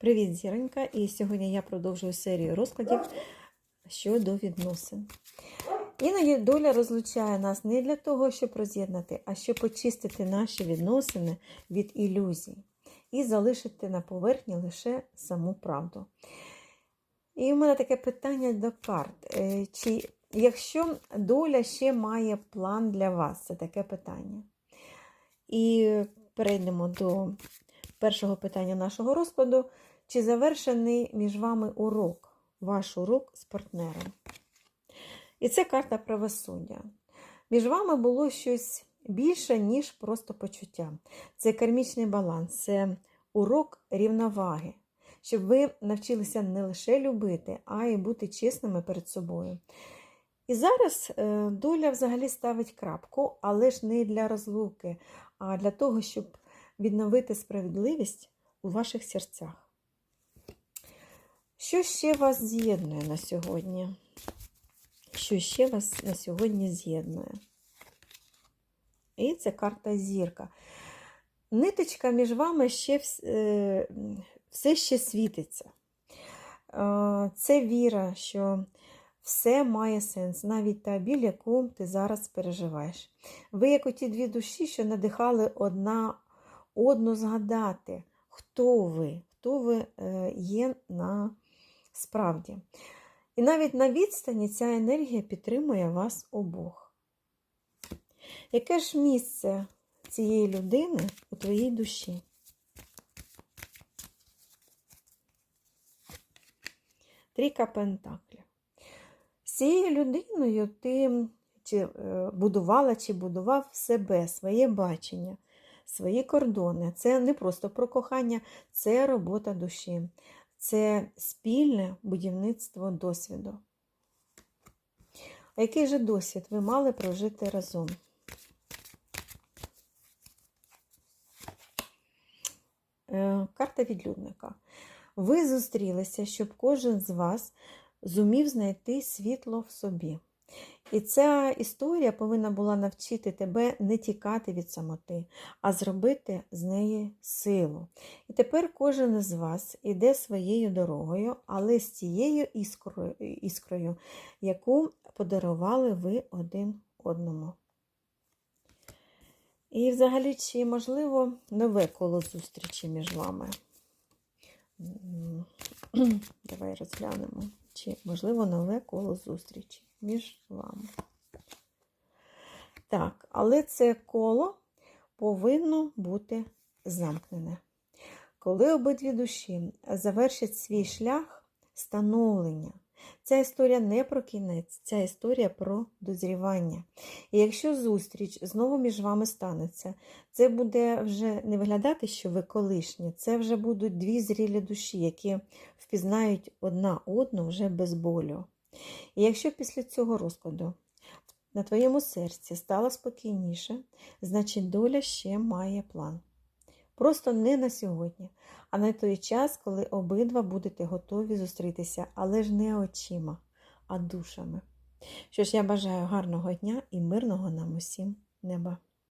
Привіт, зіронька! І сьогодні я продовжую серію розкладів щодо відносин. Іноді доля розлучає нас не для того, щоб роз'єднати, а щоб очистити наші відносини від ілюзій і залишити на поверхні лише саму правду. І в мене таке питання до карт. Е, Чи якщо доля ще має план для вас, це таке питання. І перейдемо до першого питання нашого розкладу. Чи завершений між вами урок, ваш урок з партнером? І це карта правосуддя. Між вами було щось більше, ніж просто почуття. Це кармічний баланс, це урок рівноваги, щоб ви навчилися не лише любити, а й бути чесними перед собою. І зараз е, доля взагалі ставить крапку, але ж не для розлуки, а для того, щоб відновити справедливість у ваших серцях. Що ще вас з'єднує на сьогодні? Що ще вас на сьогодні з'єднує? І це карта зірка. Ниточка між вами ще все ще світиться. Це віра, що все має сенс, навіть та біль, яку ти зараз переживаєш. Ви, як оті дві душі, що надихали одна одну згадати, хто ви, хто ви є на справді. І навіть на відстані ця енергія підтримує вас обох. Яке ж місце цієї людини у твоїй душі? Трійка Пентаклів. З цією людиною ти чи будувала чи будував себе, своє бачення, свої кордони. Це не просто про кохання, це робота душі це спільне будівництво досвіду. А який же досвід ви мали прожити разом? Е, карта відлюдника. Ви зустрілися, щоб кожен з вас зумів знайти світло в собі. І ця історія повинна була навчити тебе не тікати від самоти, а зробити з неї силу. І тепер кожен з вас іде своєю дорогою, але з тією іскрою, іскрою яку подарували ви один одному. І взагалі, чи можливо нове коло зустрічі між вами? Давай розглянемо, чи можливо нове коло зустрічі між вами. Так, але це коло повинно бути замкнене. Коли обидві душі завершать свій шлях становлення, ця історія не про кінець, ця історія про дозрівання. І якщо зустріч знову між вами станеться, це буде вже не виглядати, що ви колишні, це вже будуть дві зрілі душі, які впізнають одна одну вже без болю. І якщо після цього розкладу на твоєму серці стало спокійніше, значить доля ще має план. Просто не на сьогодні, а на той час, коли обидва будете готові зустрітися, але ж не очима, а душами. Що ж, я бажаю гарного дня і мирного нам усім неба.